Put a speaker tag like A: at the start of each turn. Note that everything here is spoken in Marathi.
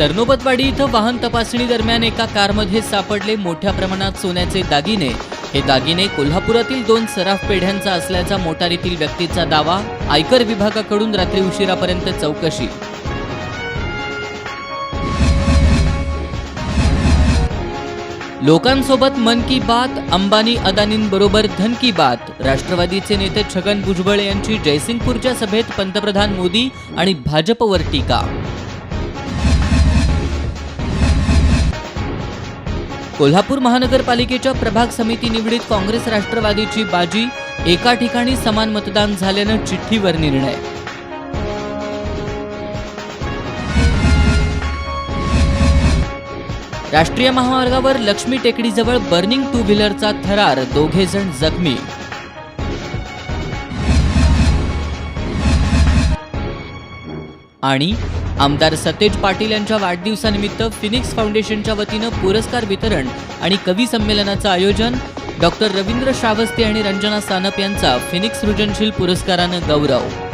A: सरनोबतवाडी इथं वाहन तपासणी दरम्यान एका कारमध्ये सापडले मोठ्या प्रमाणात सोन्याचे दागिने. हे दागिने कोल्हापुरातील दोन सराफ पेढ्यांचा असल्याचा मोटारीतील व्यक्तीचा दावा आयकर विभागाकडून रात्री उशिरापर्यंत चौकशी. लोकांसोबत मन की बात अंबानी अदानींबरोबर धन की बात. राष्ट्रवादीचे नेते छगन भुजबळ यांची जयसिंगपूरच्या सभेत पंतप्रधान मोदी आणि भाजपवर टीका. कोल्हापूर महानगरपालिकेच्या प्रभाग समिती निवडीत काँग्रेस राष्ट्रवादीची बाजी एका ठिकाणी समान मतदान झाल्यानं चिठ्ठीवर निर्णय. राष्ट्रीय महामार्गावर लक्ष्मी टेकडीजवळ बर्निंग टू व्हीलरचा थरार दोघे जण जखमी. आणि आमदार सतेज पाटील यांच्या वाढदिवसानिमित्त फिनिक्स फाउंडेशनच्या वतीनं पुरस्कार वितरण आणि कवी संमेलनाचं आयोजन डॉक्टर रवींद्र श्रावस्ते आणि रंजना सानप यांचा फिनिक्स सृजनशील पुरस्कारानं गौरव.